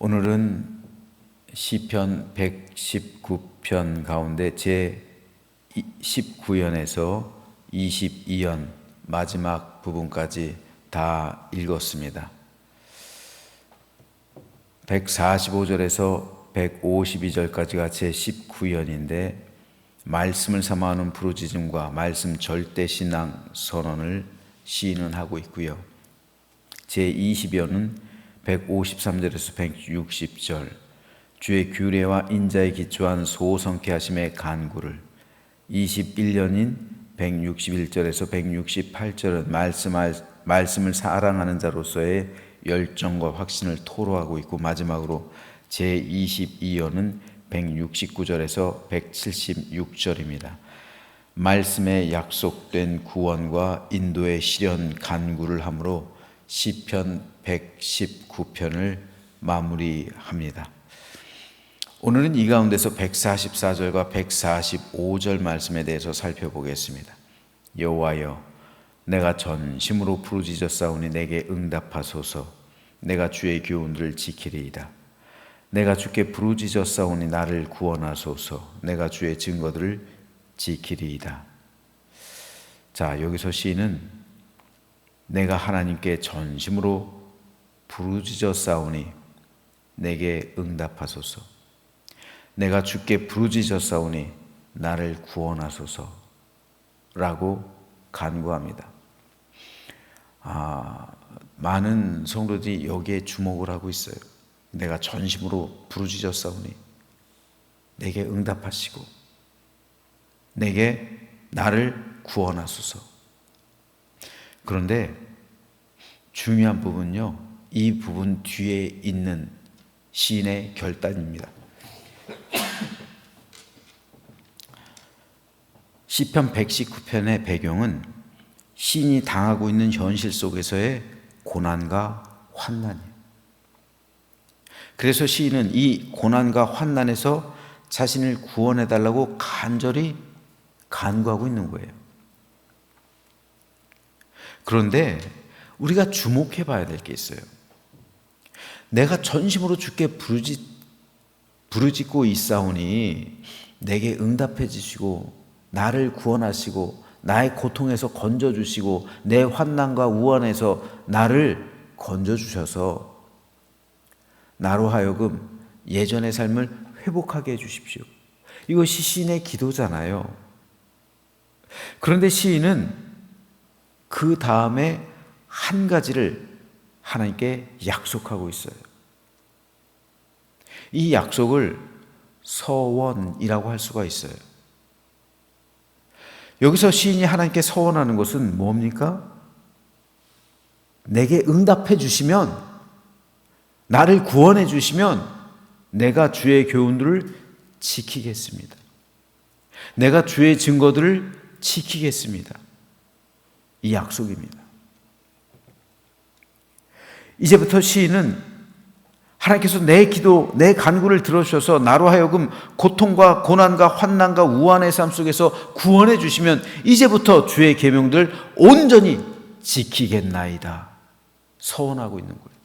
오늘은 시편 119편 가운데 제 19연에서 22연 마지막 부분까지 다 읽었습니다. 145절에서 152절까지가 제 19연인데 말씀을 삼아하는 부르짖음과 말씀 절대 신앙 선언을 시인은 하고 있고요. 제 20연은 153절에서 160절 주의 규례와 인자에 기초한 소성케 하심의 간구를 21년인 161절에서 168절은 말씀할, 말씀을 사랑하는 자로서의 열정과 확신을 토로하고 있고 마지막으로 제 22연은 169절에서 176절입니다. 말씀에 약속된 구원과 인도의 실현 간구를 함으로 시편 119편을 마무리합니다. 오늘은 이 가운데서 144절과 145절 말씀에 대해서 살펴보겠습니다. 여호와여 내가 전심으로 부르짖었사오니 내게 응답하소서 내가 주의 교훈들을 지키리이다. 내가 주께 부르짖었사오니 나를 구원하소서 내가 주의 증거들을 지키리이다. 자, 여기서 시인은 내가 하나님께 전심으로 부르짖었사오니 내게 응답하소서. 내가 주께 부르짖었사오니 나를 구원하소서 라고 간구합니다. 아, 많은 성도들이 여기에 주목을 하고 있어요. 내가 전심으로 부르짖었사오니 내게 응답하시고 내게 나를 구원하소서. 그런데 중요한 부분요. 이 부분 뒤에 있는 시인의 결단입니다. 시편 119편의 배경은 시인이 당하고 있는 현실 속에서의 고난과 환난이에요. 그래서 시인은 이 고난과 환난에서 자신을 구원해 달라고 간절히 간구하고 있는 거예요. 그런데 우리가 주목해 봐야 될 게 있어요. 내가 전심으로 주께 부르짖, 부르짖고 있사오니 내게 응답해 주시고 나를 구원하시고 나의 고통에서 건져 주시고 내 환난과 우환에서 나를 건져 주셔서 나로 하여금 예전의 삶을 회복하게 해 주십시오. 이것이 시인의 기도잖아요. 그런데 시인은 그 다음에 한 가지를 하나님께 약속하고 있어요. 이 약속을 서원이라고 할 수가 있어요. 여기서 시인이 하나님께 서원하는 것은 뭡니까? 내게 응답해 주시면, 나를 구원해 주시면, 내가 주의 교훈들을 지키겠습니다. 내가 주의 증거들을 지키겠습니다. 이 약속입니다. 이제부터 시인은 하나님께서 내 기도, 내 간구를 들어주셔서 나로 하여금 고통과 고난과 환난과 우환의 삶 속에서 구원해 주시면 이제부터 주의 계명들 온전히 지키겠나이다. 서원하고 있는 거예요.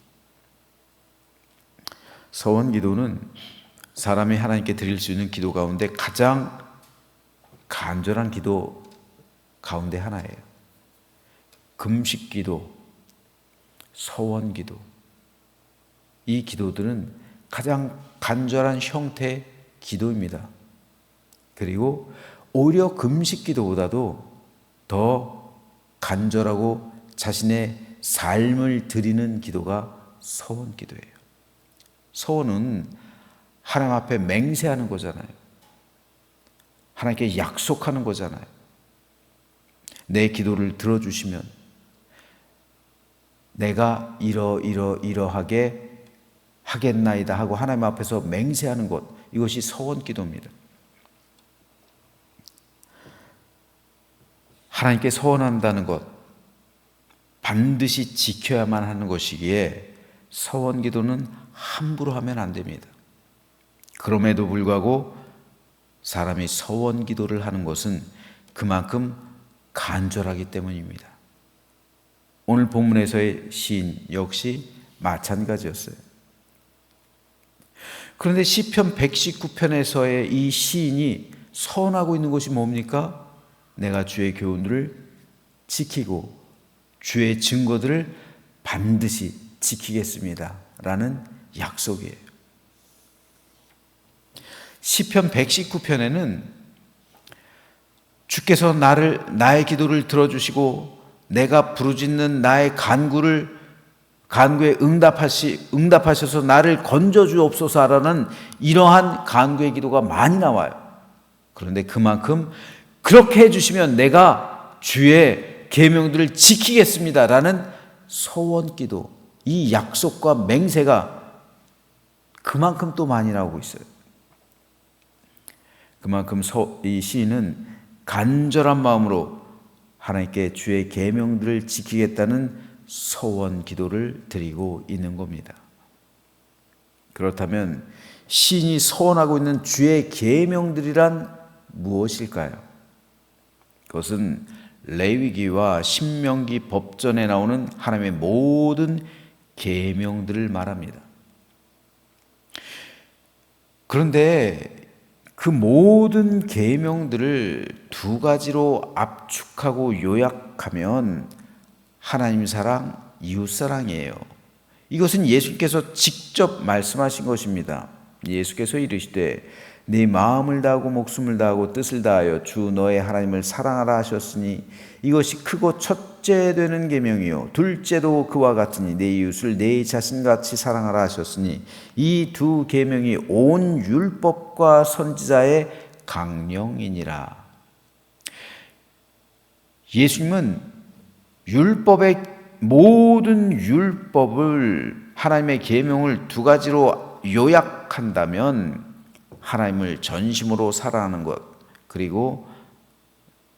서원 기도는 사람이 하나님께 드릴 수 있는 기도 가운데 가장 간절한 기도 가운데 하나예요. 금식 기도, 서원 기도. 이 기도들은 가장 간절한 형태의 기도입니다. 그리고 오히려 금식 기도보다도 더 간절하고 자신의 삶을 드리는 기도가 서원 기도예요. 서원은 하나님 앞에 맹세하는 거잖아요. 하나님께 약속하는 거잖아요. 내 기도를 들어주시면 내가 이러 이러 이러하게 하겠나이다 하고 하나님 앞에서 맹세하는 것 이것이 서원 기도입니다. 하나님께 서원한다는 것 반드시 지켜야만 하는 것이기에 서원 기도는 함부로 하면 안 됩니다. 그럼에도 불구하고 사람이 서원 기도를 하는 것은 그만큼 간절하기 때문입니다. 오늘 본문에서의 시인 역시 마찬가지였어요. 그런데 시편 119편에서의 이 시인이 서원하고 있는 것이 뭡니까? 내가 주의 교훈들을 지키고 주의 증거들을 반드시 지키겠습니다. 라는 약속이에요. 시편 119편에는 주께서 나를 나의 기도를 들어 주시고 내가 부르짖는 나의 간구를 간구에 응답하시 응답하셔서 나를 건져 주옵소서라는 이러한 간구의 기도가 많이 나와요. 그런데 그만큼 그렇게 해 주시면 내가 주의 계명들을 지키겠습니다라는 소원 기도 이 약속과 맹세가 그만큼 또 많이 나오고 있어요. 그만큼 이 시인은 간절한 마음으로 하나님께 주의 계명들을 지키겠다는 소원 기도를 드리고 있는 겁니다. 그렇다면 시인이 소원하고 있는 주의 계명들이란 무엇일까요? 그것은 레위기와 신명기 법전에 나오는 하나님의 모든 계명들을 말합니다. 그런데 그 모든 계명들을 두 가지로 압축하고 요약하면 하나님 사랑, 이웃 사랑이에요. 이것은 예수께서 직접 말씀하신 것입니다. 예수께서 이르시되 네 마음을 다하고 목숨을 다하고 뜻을 다하여 주 너의 하나님을 사랑하라 하셨으니 이것이 크고 첫째 되는 계명이요 둘째도 그와 같으니 내 이웃을 내 자신같이 사랑하라 하셨으니 이 두 계명이 온 율법과 선지자의 강령이니라. 예수님은 율법의 모든 율법을 하나님의 계명을 두 가지로 요약한다면 하나님을 전심으로 사랑하는 것 그리고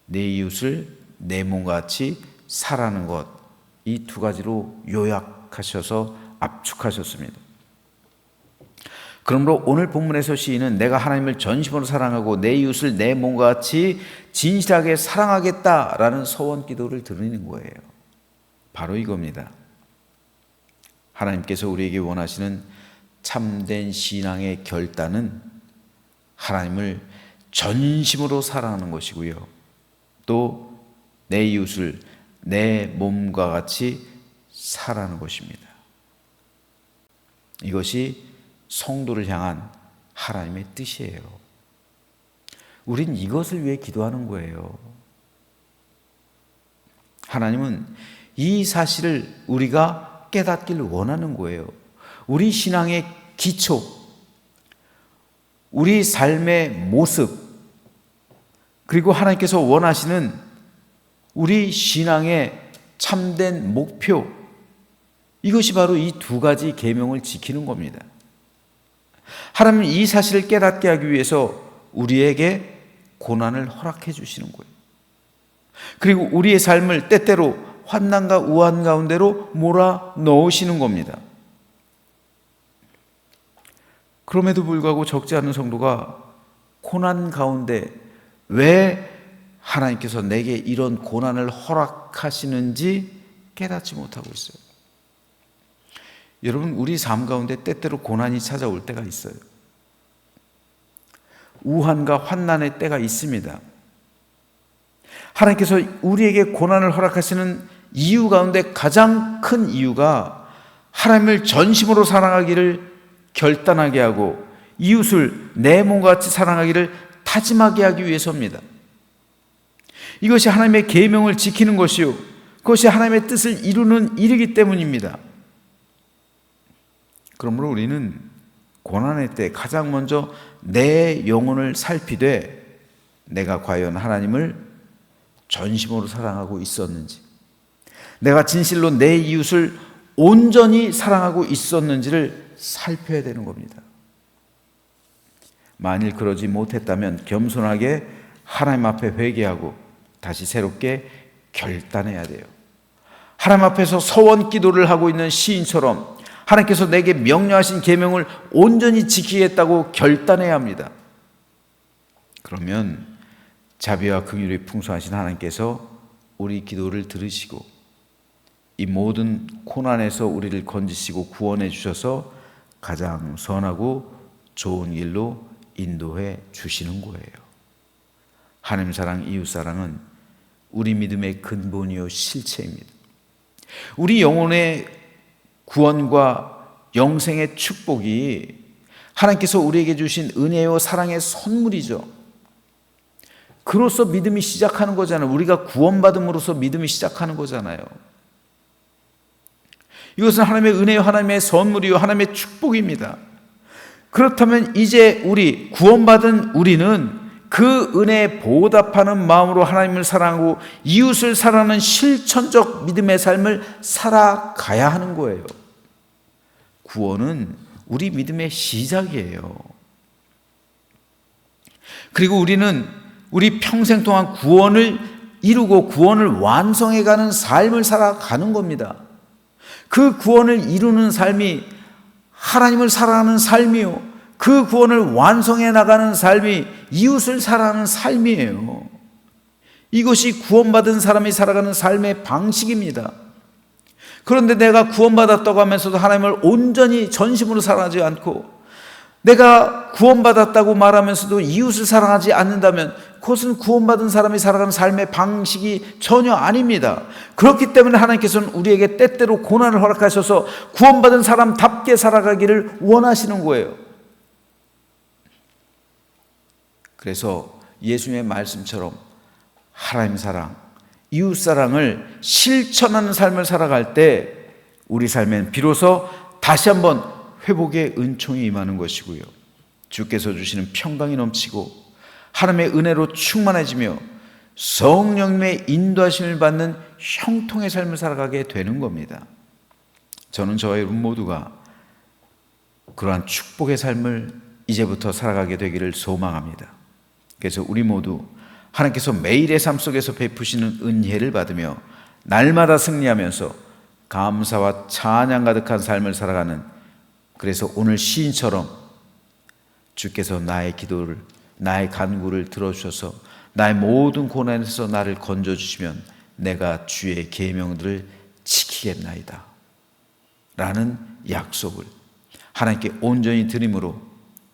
내 이웃을 내 몸같이 사랑하는 것 이 두 가지로 요약하셔서 압축하셨습니다. 그러므로 오늘 본문에서 시인은 내가 하나님을 전심으로 사랑하고 내 이웃을 내 몸과 같이 진실하게 사랑하겠다라는 소원 기도를 드리는 거예요. 바로 이겁니다. 하나님께서 우리에게 원하시는 참된 신앙의 결단은 하나님을 전심으로 사랑하는 것이고요. 또 내 이웃을 내 몸과 같이 사랑하는 것입니다. 이것이 성도를 향한 하나님의 뜻이에요. 우린 이것을 위해 기도하는 거예요. 하나님은 이 사실을 우리가 깨닫기를 원하는 거예요. 우리 신앙의 기초, 우리 삶의 모습, 그리고 하나님께서 원하시는 우리 신앙의 참된 목표, 이것이 바로 이 두 가지 계명을 지키는 겁니다. 하나님은 이 사실을 깨닫게 하기 위해서 우리에게 고난을 허락해 주시는 거예요. 그리고 우리의 삶을 때때로 환난과 우한 가운데로 몰아 넣으시는 겁니다. 그럼에도 불구하고 적지 않은 성도가 고난 가운데 왜 하나님께서 내게 이런 고난을 허락하시는지 깨닫지 못하고 있어요. 여러분, 우리 삶 가운데 때때로 고난이 찾아올 때가 있어요. 우한과 환난의 때가 있습니다. 하나님께서 우리에게 고난을 허락하시는 이유 가운데 가장 큰 이유가 하나님을 전심으로 사랑하기를 결단하게 하고 이웃을 내 몸과 같이 사랑하기를 다짐하게 하기 위해서입니다. 이것이 하나님의 계명을 지키는 것이요 그것이 하나님의 뜻을 이루는 일이기 때문입니다. 그러므로 우리는 고난의 때 가장 먼저 내 영혼을 살피되 내가 과연 하나님을 전심으로 사랑하고 있었는지, 내가 진실로 내 이웃을 온전히 사랑하고 있었는지를 살펴야 되는 겁니다. 만일 그러지 못했다면 겸손하게 하나님 앞에 회개하고 다시 새롭게 결단해야 돼요. 하나님 앞에서 서원 기도를 하고 있는 시인처럼 하나님께서 내게 명령하신 계명을 온전히 지키겠다고 결단해야 합니다. 그러면 자비와 긍휼이 풍성하신 하나님께서 우리 기도를 들으시고 이 모든 고난에서 우리를 건지시고 구원해 주셔서 가장 선하고 좋은 길로 인도해 주시는 거예요. 하나님 사랑, 이웃 사랑은 우리 믿음의 근본이요 실체입니다. 우리 영혼의 구원과 영생의 축복이 하나님께서 우리에게 주신 은혜요 사랑의 선물이죠. 그로서 믿음이 시작하는 거잖아요. 우리가 구원받음으로써 믿음이 시작하는 거잖아요. 이것은 하나님의 은혜요, 하나님의 선물이요, 하나님의 축복입니다. 그렇다면 이제 우리 구원받은 우리는 그 은혜에 보답하는 마음으로 하나님을 사랑하고 이웃을 사랑하는 실천적 믿음의 삶을 살아가야 하는 거예요. 구원은 우리 믿음의 시작이에요. 그리고 우리는 우리 평생 동안 구원을 이루고 구원을 완성해가는 삶을 살아가는 겁니다. 그 구원을 이루는 삶이 하나님을 사랑하는 삶이요. 그 구원을 완성해 나가는 삶이 이웃을 사랑하는 삶이에요. 이것이 구원받은 사람이 살아가는 삶의 방식입니다. 그런데 내가 구원받았다고 하면서도 하나님을 온전히 전심으로 사랑하지 않고 내가 구원받았다고 말하면서도 이웃을 사랑하지 않는다면 그것은 구원받은 사람이 살아가는 삶의 방식이 전혀 아닙니다. 그렇기 때문에 하나님께서는 우리에게 때때로 고난을 허락하셔서 구원받은 사람답게 살아가기를 원하시는 거예요. 그래서 예수님의 말씀처럼 하나님 사랑, 이웃 사랑을 실천하는 삶을 살아갈 때 우리 삶엔 비로소 다시 한번 회복의 은총이 임하는 것이고요. 주께서 주시는 평강이 넘치고 하나님의 은혜로 충만해지며 성령님의 인도하심을 받는 형통의 삶을 살아가게 되는 겁니다. 저는 저와 여러분 모두가 그러한 축복의 삶을 이제부터 살아가게 되기를 소망합니다. 그래서 우리 모두 하나님께서 매일의 삶 속에서 베푸시는 은혜를 받으며 날마다 승리하면서 감사와 찬양 가득한 삶을 살아가는 그래서 오늘 시인처럼 주께서 나의 기도를 나의 간구를 들어주셔서 나의 모든 고난에서 나를 건져 주시면 내가 주의 계명들을 지키겠나이다. 라는 약속을 하나님께 온전히 드림으로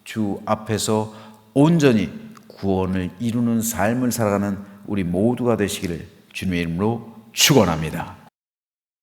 주 앞에서 온전히 구원을 이루는 삶을 살아가는 우리 모두가 되시기를 주님의 이름으로 축원합니다.